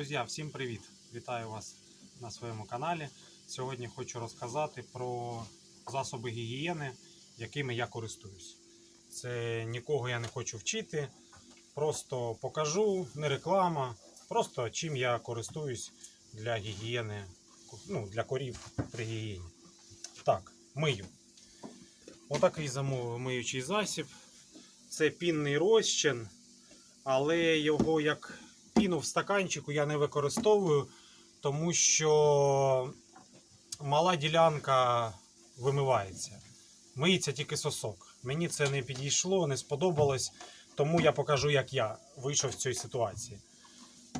Друзі, всім привіт! Вітаю вас на своєму каналі. Сьогодні хочу розказати про засоби гігієни, якими я користуюсь. Це нікого я не хочу вчити, просто покажу, не реклама, просто чим я користуюсь для гігієни, ну, для корів при гігієні. Так, мию. Отакий замовив миючий засіб. Це пінний розчин, але його як піну в стаканчику я не використовую, тому що мала ділянка вимивається. Миється тільки сосок. Мені це не підійшло, не сподобалось, тому я покажу, як я вийшов з цієї ситуації.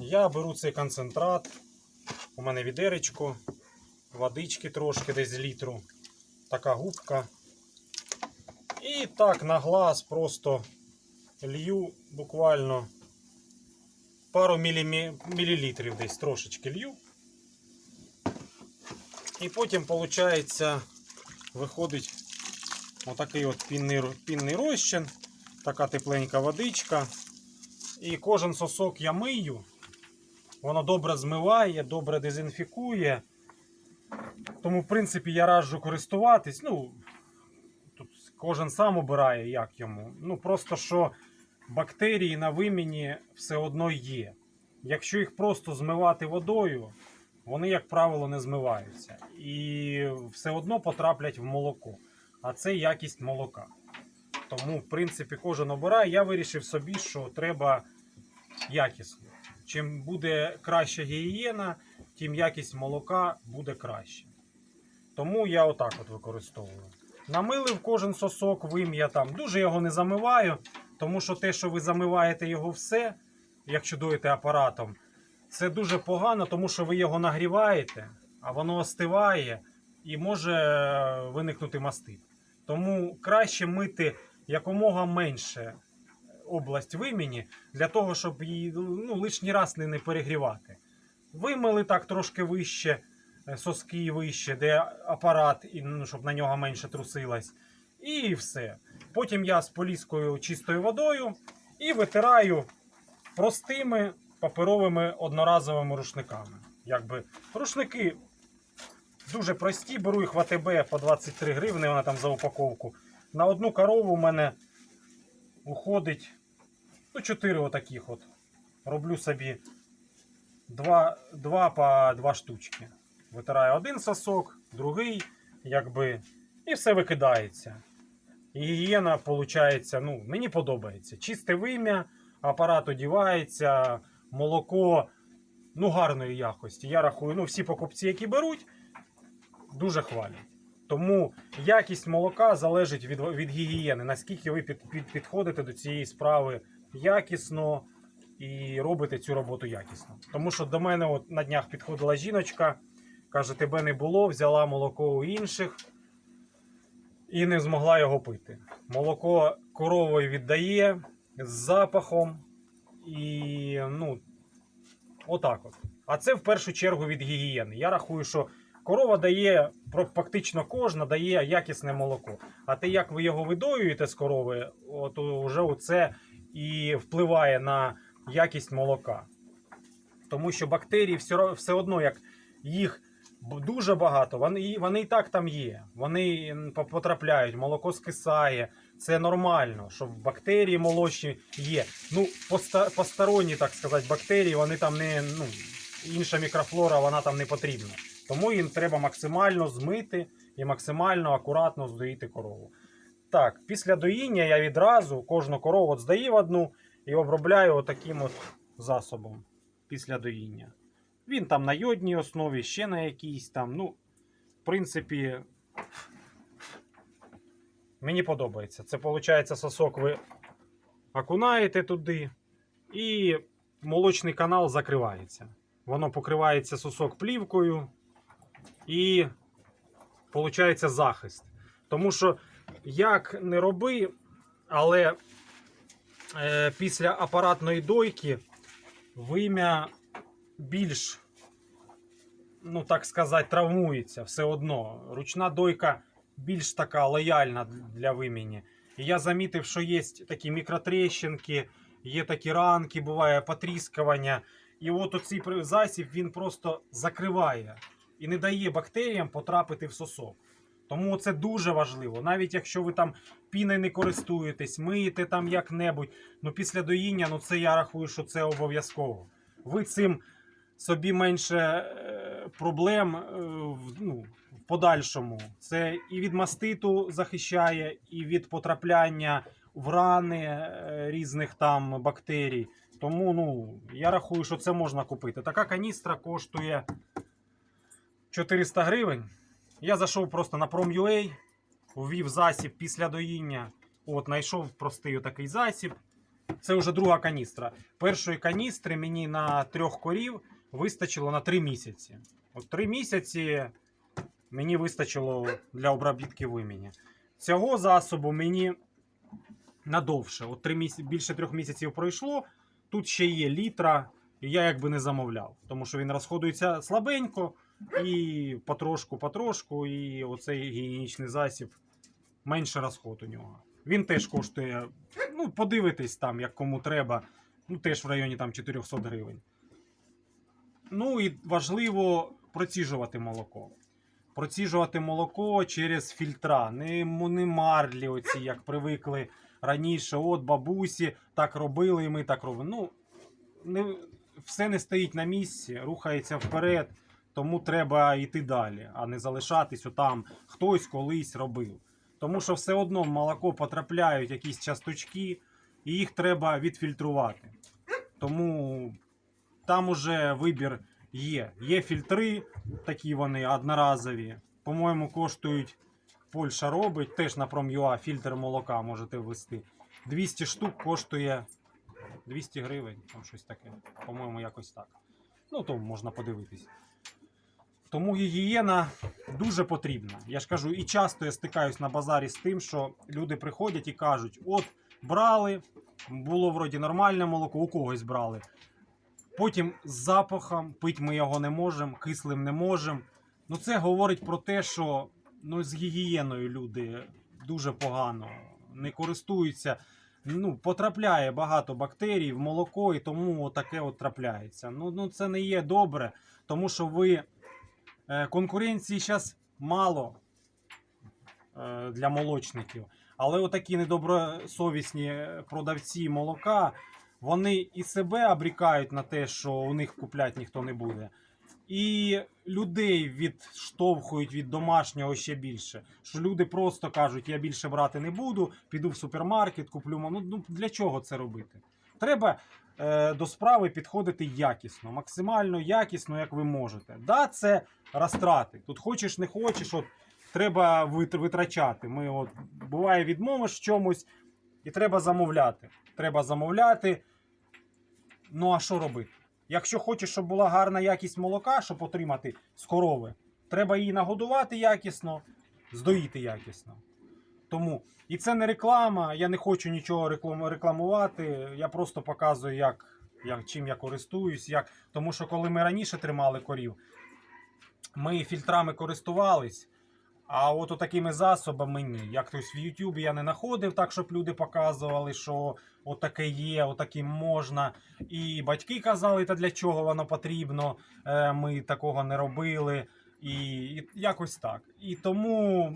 Я беру цей концентрат, у мене відеречко, водички трошки десь літру, така губка. І так на глаз просто лью буквально пару мілімі... мілілітрів десь трошечки лью. І потім, виходить, виходить отакий от пінний, пінний розчин, така тепленька водичка. І кожен сосок я мию. Воно добре змиває, добре дезінфікує. Тому, в принципі, я раджу користуватись. Ну, тут кожен сам обирає, як йому. Ну, просто що бактерії на виміні все одно є. Якщо їх просто змивати водою, вони, як правило, не змиваються. І все одно потраплять в молоко. А це якість молока. Тому, в принципі, кожен обирає. Я вирішив собі, що треба якісно. Чим буде краща гігієна, тим якість молока буде краще. Тому я отак от використовую. Намилив кожен сосок, вим'я там. Дуже його не замиваю, тому що те, що ви замиваєте його все, якщо дуєте апаратом, це дуже погано, тому що ви його нагріваєте, а воно остиває і може е, виникнути мастит. Тому краще мити якомога менше область виміні, для того, щоб її ну, лишній раз не, не перегрівати. Вимили так трошки вище, е, соски вище, де апарат, і, ну, щоб на нього менше трусилось. І все. Потім я з поліскою чистою водою і витираю простими паперовими одноразовими рушниками. Якби рушники дуже прості, беру їх в АТБ по 23 гривни, вона там за упаковку. На одну корову у мене уходить ну, 4 отаких от. Роблю собі два, два по два штучки. Витираю один сосок, другий, якби, і все викидається. Гігієна, виходить, ну, мені подобається. Чисте вим'я, апарат одівається, молоко ну, гарної якості. Я рахую, ну, всі покупці, які беруть, дуже хвалять. Тому якість молока залежить від, від гігієни, наскільки ви під, під, підходите до цієї справи якісно і робите цю роботу якісно. Тому що до мене от на днях підходила жіночка, каже, тебе не було, взяла молоко у інших і не змогла його пити. Молоко коровою віддає з запахом. І ну, отак от. А це в першу чергу від гігієни. Я рахую, що корова дає, практично кожна дає якісне молоко. А те, як ви його видоюєте з корови, от вже це і впливає на якість молока. Тому що бактерії все, все одно, як їх дуже багато, вони, вони і так там є. Вони потрапляють, молоко скисає. Це нормально, що бактерії молочні є. Ну, посторонні, так сказати, бактерії, вони там не. Ну, інша мікрофлора, вона там не потрібна. Тому їм треба максимально змити і максимально акуратно здоїти корову. Так, після доїння я відразу кожну корову от здоїв одну і обробляю отаким от засобом після доїння. Він там на йодній основі, ще на якійсь там. Ну, в принципі, мені подобається. Це виходить сосок ви окунаєте туди, і молочний канал закривається. Воно покривається сосок плівкою і виходить захист. Тому що як не роби, але е, після апаратної дойки вим'я більш, ну так сказати, травмується все одно. Ручна дойка більш така лояльна для виміні. І я замітив, що є такі мікротрещинки, є такі ранки, буває потріскування. І от оцей засіб він просто закриває і не дає бактеріям потрапити в сосок. Тому це дуже важливо. Навіть якщо ви там піною не користуєтесь, миєте там як-небудь, ну після доїння, ну це я рахую, що це обов'язково. Ви цим собі менше е, проблем е, ну, в подальшому. Це і від маститу захищає, і від потрапляння в рани е, різних там бактерій. Тому ну, я рахую, що це можна купити. Така каністра коштує 400 гривень. Я зайшов просто на Prom.ua, ввів засіб після доїння. От, знайшов простий такий засіб. Це вже друга каністра. Першої каністри мені на трьох корів вистачило на 3 місяці. От 3 місяці мені вистачило для обробітки вимені. Цього засобу мені надовше. От 3 місяці, більше трьох місяців пройшло. Тут ще є літра, і я якби не замовляв, тому що він розходується слабенько і потрошку, потрошку, і оцей гігієнічний засіб менше розход у нього. Він теж коштує, ну, подивитись там, як кому треба, ну теж в районі там 400 гривень. Ну і важливо проціжувати молоко. Проціжувати молоко через фільтра. Не, не марлі, оці, як привикли раніше. От бабусі так робили, і ми так робимо. Ну, не, все не стоїть на місці, рухається вперед, тому треба йти далі, а не залишатись отам. Хтось колись робив. Тому що все одно в молоко потрапляють якісь часточки, і їх треба відфільтрувати. Тому там уже вибір є. Є фільтри, такі вони одноразові. По-моєму, коштують. Польща робить, теж на Prom.ua фільтр молока можете ввести. 200 штук коштує 200 гривень, там щось таке. По-моєму, якось так. Ну, то можна подивитись. Тому гігієна дуже потрібна. Я ж кажу, і часто я стикаюсь на базарі з тим, що люди приходять і кажуть: от брали, було вроді нормальне молоко, у когось брали. Потім з запахом, пить ми його не можемо, кислим не можемо. Ну, це говорить про те, що ну, з гігієною люди дуже погано не користуються. Ну, потрапляє багато бактерій в молоко, і тому таке от трапляється. Ну, ну це не є добре, тому що ви е, конкуренції зараз мало е, для молочників. Але отакі недобросовісні продавці молока, вони і себе обрікають на те, що у них купляти ніхто не буде. І людей відштовхують від домашнього ще більше. Що люди просто кажуть, я більше брати не буду, піду в супермаркет, куплю. Ну, ну для чого це робити? Треба е, до справи підходити якісно, максимально якісно, як ви можете. Да, це розтрати. Тут хочеш, не хочеш, от треба вит- витрачати. Ми от буває відмовиш в чомусь, і треба замовляти. Треба замовляти. Ну а що робити? Якщо хочеш, щоб була гарна якість молока, щоб отримати з корови, треба її нагодувати якісно, здоїти якісно. Тому і це не реклама. Я не хочу нічого рекламувати. Я просто показую, як, як, чим я користуюсь. Як... Тому що коли ми раніше тримали корів, ми фільтрами користувались. А от такими засобами ні. Як хтось в Ютубі я не знаходив так, щоб люди показували, що отаке є, отаким можна. І батьки казали, та для чого воно потрібно. Е, Ми такого не робили. І, і якось так. І тому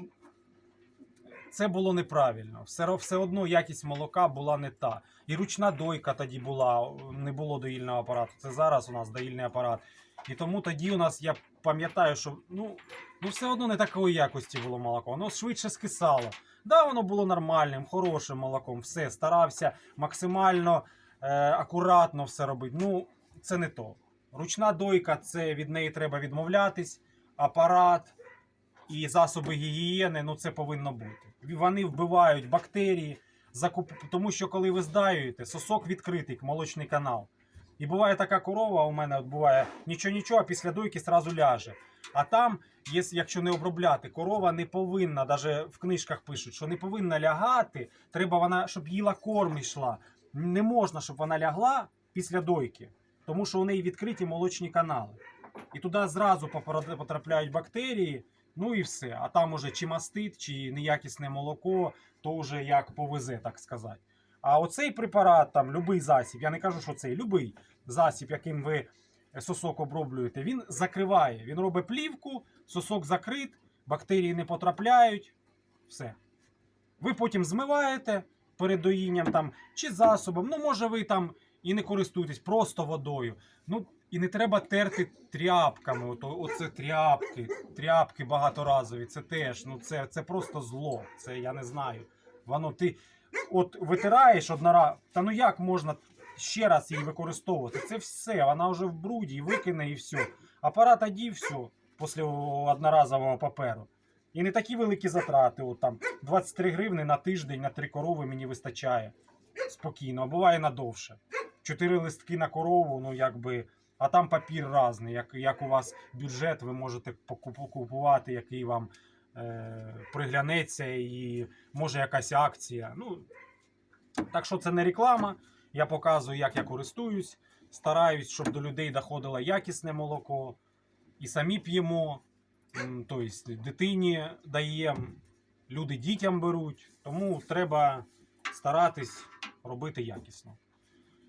це було неправильно. Все, все одно якість молока була не та. І ручна дойка тоді була, не було доїльного апарату. Це зараз у нас доїльний апарат. І тому тоді у нас, я пам'ятаю, що ну, ну все одно не такої якості було молоко. Воно швидше скисало. Да, воно було нормальним, хорошим молоком. Все, старався максимально е, акуратно все робити. Ну, це не то. Ручна дойка, це від неї треба відмовлятись. Апарат і засоби гігієни, ну це повинно бути. Вони вбивають бактерії, закуп... тому що коли ви здаюєте, сосок відкритий, молочний канал. І буває така корова, у мене от буває нічого нічого, а після дойки зразу ляже. А там, якщо не обробляти, корова не повинна, навіть в книжках пишуть, що не повинна лягати, треба вона, щоб їла корм йшла. Не можна, щоб вона лягла після дойки, тому що у неї відкриті молочні канали. І туди зразу потрапляють бактерії, ну і все. А там уже чи мастит, чи неякісне молоко, то вже як повезе, так сказати. А оцей препарат, там, любий засіб, я не кажу, що цей, любий засіб, яким ви сосок оброблюєте, він закриває. Він робить плівку, сосок закрит, бактерії не потрапляють. Все. Ви потім змиваєте перед доїнням там, чи засобом. Ну, може, ви там і не користуєтесь просто водою. Ну, і не треба терти тряпками. Ото, оце тряпки, тряпки багаторазові. Це теж, ну це, це просто зло. Це я не знаю. Воно ти от витираєш однора. Та ну як можна ще раз її використовувати? Це все, вона вже в бруді, викине, і все. Апарат одів, все, після одноразового паперу. І не такі великі затрати. От там 23 гривни на тиждень на три корови мені вистачає. Спокійно, а буває надовше. Чотири листки на корову, ну якби. А там папір різний. Як, як у вас бюджет, ви можете купувати, який вам приглянеться, і може якась акція. Ну, так що це не реклама. Я показую, як я користуюсь. Стараюсь, щоб до людей доходило якісне молоко. І самі п'ємо. Тобто дитині даємо, люди дітям беруть. Тому треба старатись робити якісно.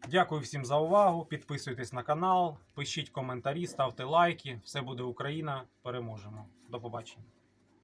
Дякую всім за увагу. Підписуйтесь на канал, пишіть коментарі, ставте лайки. Все буде Україна. Переможемо. До побачення.